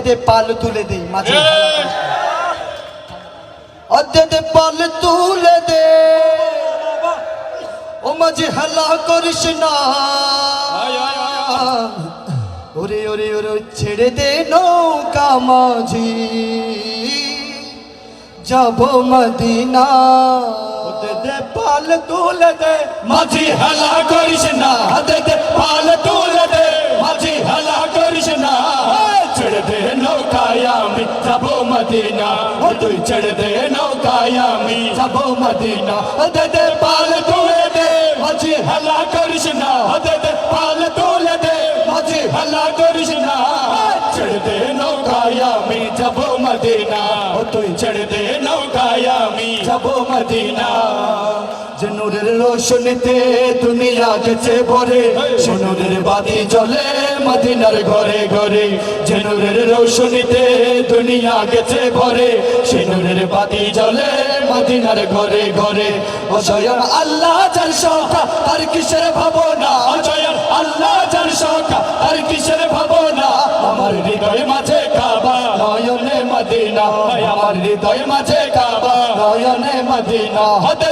দে পাল তুলে দে মাঝে। দে পাল তুলে দে ও মাঝে হেলা করিস না। ওরে ওরে ওরে ছেড়ে দে নৌকা মাঝি। যাব মদিনা। দে পাল তুলে দে, মাঝি হেলা মদিনা ও তুই ছেড়ে দে নৌকায় আমি। যাব মদিনা দে দে পাল তুলে দে, মাঝি হেলা করিস না। দে দে পাল তুলে দে, মাঝি হেলা করিস না। ছেড়ে দে নৌকায় আমি, যাব মদিনা ও তুই ছেড়ে দে নৌকায় আমি, যাব মদিনা। যে নূরের রোশনীতে দুনিয়া গেছে ভরে। সোনুরের বাতি জ্বলে মদিনার ঘরে ঘরে। যে নূরের দুনিয়া গেছে ভরে। সে নূরের বাতি জ্বলে মদিনার ঘরে ঘরে। স্বয়ং আল্লাহ যার সখা, তার কিসের ভাবনা? স্বয়ং আল্লাহ যার সখা, তার কিসের ভাবনা? আমার হৃদয় মাঝে কাবা, নয়নে মদিনা। আমার হৃদয় মাঝে কাবা, নয়নে মদিনা। হতে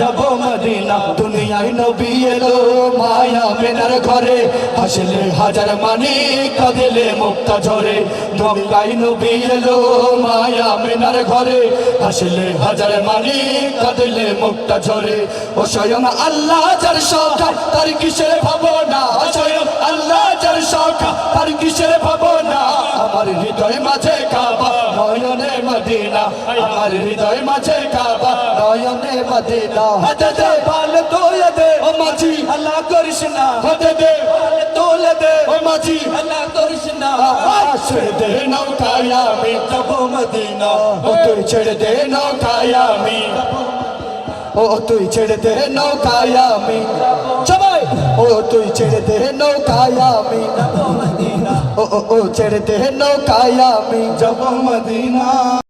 যাব মদিনা, দুনিয়ায় নবী এলো, মায়া মেনার ঘরে। হাসলে হাজার মানি কাঁদিলে মুক্তা ঝরে। নৌকায় নবী এলো, মায়া মেনার ঘরে। হাসলে হাজার মানি কাঁদিলে মুক্তা ঝরে। ও স্বয়ং আল্লাহ যার সখা, তার কিসের ভাবনা? স্বয়ং আল্লাহ যার সখা, তার কিসের ভাবনা? আমার হৃদয় মাঝে নয়নে মদিনা হতে দে পাল তোলে দে। ও মাঝি আল্লাহ না। হতে দে পাল তোলে দে। ও মাঝি আল্লাহ ছেড়ে দে নৌকায় আমি। যাব মদিনা। ও তুই ছেড়ে দে নৌকায় আমি। ও তুই ছেড়ে দে নৌকায় আমি। সবাই। ও তুই ছেড়ে দে নৌকায় আমি। ও ও ও ছেড়ে দে নৌকায় আমি। যাব মদিনা।